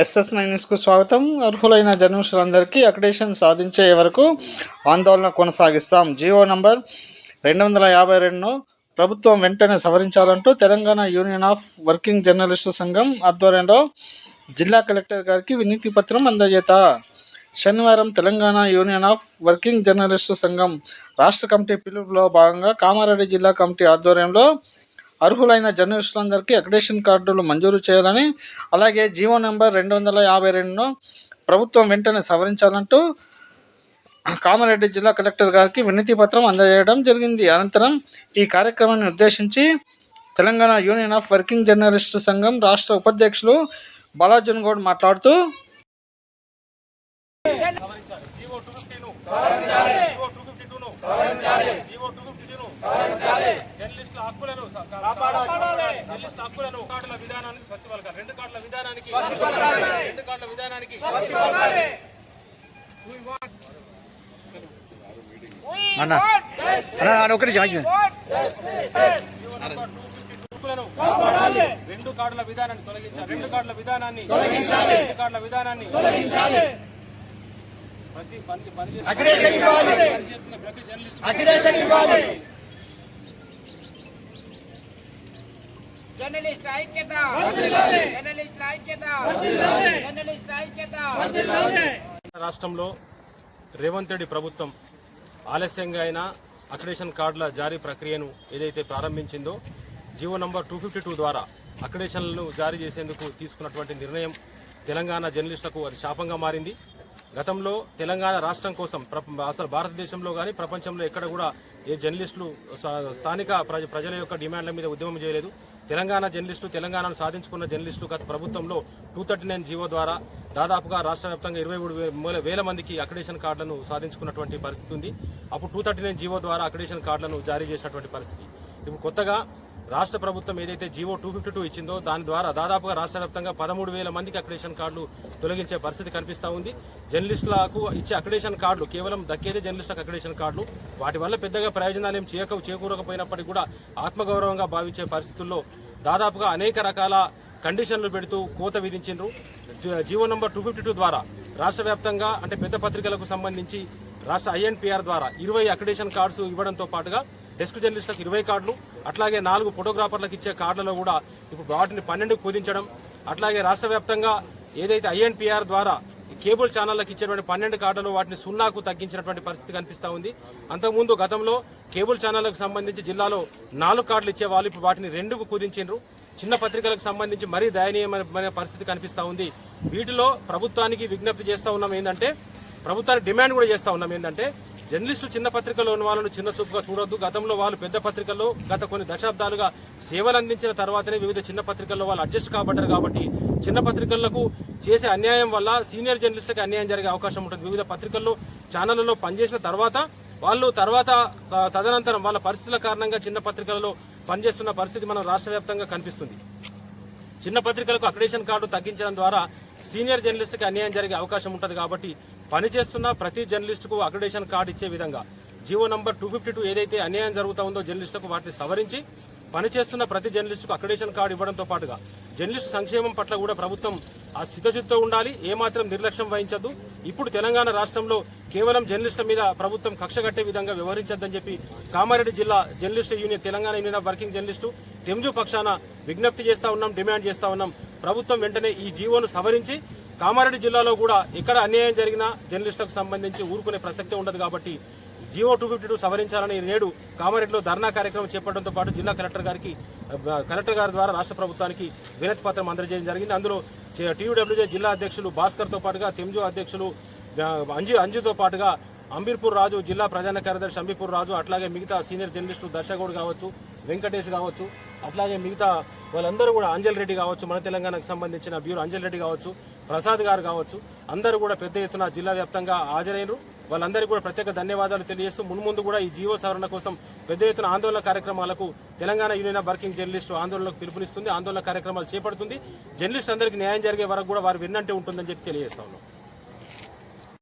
SS న్యూస్కు స్వాగతం. అర్హులైన జర్నలిస్టులందరికీ అక్రిడేషన్ సాధించే వరకు ఆందోళన కొనసాగిస్తాం. జియో నంబర్ రెండు వందల యాభై రెండును ప్రభుత్వం వెంటనే సవరించాలంటూ Telangana union of working journalist సంఘం ఆధ్వర్యంలో జిల్లా కలెక్టర్ గారికి వినతి పత్రం అందజేత. శనివారం Telangana union of working journalist సంఘం రాష్ట్ర కమిటీ పిలుపులో భాగంగా కామారెడ్డి జిల్లా కమిటీ ఆధ్వర్యంలో అర్హులైన జర్నలిస్టులందరికీ అక్రిడేషన్ కార్డులు మంజూరు చేయాలని అలాగే జీవో నెంబర్ రెండు వందల యాభై రెండును ప్రభుత్వం వెంటనే సవరించాలంటూ కామారెడ్డి జిల్లా కలెక్టర్ గారికి వినతి పత్రం అందజేయడం జరిగింది. అనంతరం ఈ కార్యక్రమాన్ని ఉద్దేశించి Telangana union of working journalist సంఘం రాష్ట్ర ఉపాధ్యక్షులు బాలాజన్ గౌడ్ మాట్లాడుతూ GO two GO two fifty టూను GO two fifty టూను జర్నలిస్టుల హక్కులను కార్డుల విధానానికి పలకాలి రెండు కార్డుల విధానానికి రెండు కార్డుల విధానానికి అన్న. అన్న ఒకటి హక్కులను రెండు కార్డుల విధానాన్ని తొలగించాలి. రెండు కార్డుల విధానాన్ని రెండు కార్డుల విధానాన్ని ప్రతి పని పని చేస్తున్న ప్రతి జర్నలిస్ట్ జర్నలిస్ట్ ఐక్యత. జర్నలిస్ట్ ఐక్యత. జర్నలిస్ట్ ఐక్యత. రాష్ట్రంలో రేవంత్ రెడ్డి ప్రభుత్వం ఆలస్యంగా అయినా అక్రిడేషన్ కార్డుల జారీ ప్రక్రియను ఏదైతే ప్రారంభించిందో GO number two fifty two ద్వారా అక్రిడేషన్లను జారీ చేసేందుకు తీసుకున్నటువంటి నిర్ణయం తెలంగాణ జర్నలిస్టులకు అది శాపంగా మారింది. గతంలో తెలంగాణ రాష్ట్రం కోసం అసలు భారతదేశంలో కానీ ప్రపంచంలో ఎక్కడ కూడా ఏ జర్నలిస్టులు స్థానిక ప్రజ- ప్రజల యొక్క డిమాండ్ల మీద ఉద్యమం చేయలేదు. తెలంగాణ జర్నలిస్టులు తెలంగాణను సాధించుకున్న జర్నలిస్టులు గత ప్రభుత్వంలో టూ థర్టీ నైన్ జీవో ద్వారా దాదాపుగా రాష్ట్ర వ్యాప్తంగా ఇరవై మూడు వేల మందికి అక్రిడేషన్ కార్డులను సాధించుకున్నటువంటి పరిస్థితి ఉంది. అప్పుడు టూ థర్టీ నైన్ జీవో ద్వారా అక్రిడేషన్ కార్డులను జారీ చేసినటువంటి పరిస్థితి. ఇప్పుడు కొత్తగా రాష్ట్ర ప్రభుత్వం ఏదైతే జీవో టూ ఫిఫ్టీ టూ ఇచ్చిందో దాని ద్వారా దాదాపుగా రాష్ట్ర వ్యాప్తంగా పదమూడు వేల మందికి అక్రిడేషన్ కార్డులు తొలగించే పరిస్థితి కనిపిస్తూ ఉంది. జర్నలిస్టులకు ఇచ్చే అక్రిడేషన్ కార్డులు కేవలం దక్కేదే జర్నలిస్టులకు అక్రిడేషన్ కార్డులు. వాటి వల్ల పెద్దగా ప్రయోజనాలు ఏం చేయక చేకూరకపోయినప్పటికీ కూడా ఆత్మగౌరవంగా భావించే పరిస్థితుల్లో దాదాపుగా అనేక రకాల కండిషన్లు పెడుతూ కోత విధించిండ్రు. GO number two fifty two ద్వారా రాష్ట్ర వ్యాప్తంగా అంటే పెద్ద పత్రికలకు సంబంధించి రాష్ట్ర ఐఎన్పిఆర్ ద్వారా ఇరవై అక్రిడేషన్ కార్డ్స్ ఇవ్వడంతో పాటుగా డెస్క్ జర్నలిస్టులకు ఇరవై కార్డులు అట్లాగే నాలుగు ఫోటోగ్రాఫర్లకు ఇచ్చే కార్డులలో కూడా ఇప్పుడు వాటిని పన్నెండుకు కుదించడం అట్లాగే రాష్ట్ర వ్యాప్తంగా ఏదైతే ఐఎన్పిఆర్ ద్వారా కేబుల్ ఛానళ్ళకు ఇచ్చేటువంటి పన్నెండు కార్డులు వాటిని సున్నాకు తగ్గించినటువంటి పరిస్థితి కనిపిస్తూ ఉంది. అంతకుముందు గతంలో కేబుల్ ఛానళ్ళకు సంబంధించి జిల్లాలో నాలుగు కార్డులు ఇచ్చేవాళ్ళు ఇప్పుడు వాటిని రెండుకు కుదించిండ్రు. చిన్న పత్రికలకు సంబంధించి మరీ దయనీయమైన పరిస్థితి కనిపిస్తూ ఉంది. వీటిలో ప్రభుత్వానికి విజ్ఞప్తి చేస్తూ ఉన్నాం ఏంటంటే ప్రభుత్వానికి డిమాండ్ కూడా చేస్తూ ఉన్నాం ఏంటంటే జర్నలిస్టులు చిన్న పత్రికల్లో ఉన్న వాళ్ళను చిన్న చూపుగా చూడొద్దు. గతంలో వాళ్ళు పెద్ద పత్రికల్లో గత కొన్ని దశాబ్దాలుగా సేవలు అందించిన తర్వాతనే వివిధ చిన్న పత్రికల్లో వాళ్ళు అడ్జస్ట్ కాబడ్డారు కాబట్టి చిన్న పత్రికలకు చేసే అన్యాయం వల్ల సీనియర్ జర్నలిస్టులకు అన్యాయం జరిగే అవకాశం ఉంటుంది. వివిధ పత్రికల్లో ఛానళ్ళలో పనిచేసిన తర్వాత వాళ్ళు తర్వాత తదనంతరం వాళ్ళ పరిస్థితుల కారణంగా చిన్న పత్రికలలో పనిచేస్తున్న పరిస్థితి మనం రాష్ట్ర వ్యాప్తంగా కనిపిస్తుంది. చిన్న పత్రికలకు అక్రిడేషన్ కార్డు తగ్గించడం ద్వారా సీనియర్ జర్నలిస్టుకి అన్యాయం జరిగే అవకాశం ఉంటుంది కాబట్టి పనిచేస్తున్న ప్రతి జర్నలిస్టుకు అక్రిడేషన్ కార్డు ఇచ్చే విధంగా GO number two fifty two ఏదైతే అన్యాయం జరుగుతా ఉందో జర్నలిస్టులకు వాటిని సవరించి పనిచేస్తున్న ప్రతి జర్నలిస్టుకు అక్రిడేషన్ కార్డు ఇవ్వడంతో పాటుగా జర్నలిస్టు సంక్షేమం పట్ల కూడా ప్రభుత్వం ఆ చిత్తశుద్ధితో ఉండాలి ఏమాత్రం నిర్లక్ష్యం వహించద్దు. ఇప్పుడు తెలంగాణ రాష్ట్రంలో కేవలం జర్నలిస్టుల మీద ప్రభుత్వం కక్ష కట్టే విధంగా వ్యవహరించద్దని చెప్పి కామారెడ్డి జిల్లా journalist union Telangana union of working journalist తెంజు పక్షాన విజ్ఞప్తి చేస్తా ఉన్నాం డిమాండ్ చేస్తా ఉన్నాం. ప్రభుత్వం వెంటనే ఈ జీవోను సవరించి కామారెడ్డి జిల్లాలో కూడా ఎక్కడ అన్యాయం జరిగినా జర్నలిస్టులకు సంబంధించి ఊరుకునే ప్రసక్తే ఉండదు కాబట్టి జీవో టూ ఫిఫ్టీ టూ సవరించాలని నేడు కామారెడ్డిలో ధర్నా కార్యక్రమం చేపట్టడంతో పాటు జిల్లా కలెక్టర్ గారికి కలెక్టర్ గారి ద్వారా రాష్ట్ర ప్రభుత్వానికి వినతి పత్రం అందజేయడం జరిగింది. అందులో టీయూడబ్ల్యూజే జిల్లా అధ్యక్షులు భాస్కర్తో పాటుగా తెంజో అధ్యక్షులు అంజు అంజుతో పాటుగా అంబీర్పూర్ రాజు జిల్లా ప్రధాన కార్యదర్శి అంబీర్పూర్ రాజు అట్లాగే మిగతా సీనియర్ జర్నలిస్టు దర్శకుడు కావచ్చు వెంకటేష్ కావచ్చు అట్లాగే మిగతా వాళ్ళందరూ కూడా అంజల్ రెడ్డి కావచ్చు మన తెలంగాణకు సంబంధించిన బ్యూరో అంజల్ రెడ్డి కావచ్చు ప్రసాద్ గారు కావచ్చు అందరూ కూడా పెద్ద ఎత్తున జిల్లా వ్యాప్తంగా హాజరైనరు వాళ్ళందరికీ కూడా ప్రత్యేక ధన్యవాదాలు తెలియజేస్తూ మున్ముందు కూడా ఈ జీవో సవరణ కోసం పెద్ద ఎత్తున ఆందోళన కార్యక్రమాలకు Telangana union of working journalist ఆందోళనకు పిలుపునిస్తుంది. ఆందోళన కార్యక్రమాలు చేపడుతుంది. జర్నలిస్ట్ అందరికీ న్యాయం జరిగే వరకు కూడా వారు విన్నంటే ఉంటుందని చెప్పి తెలియజేస్తా ఉన్నాం.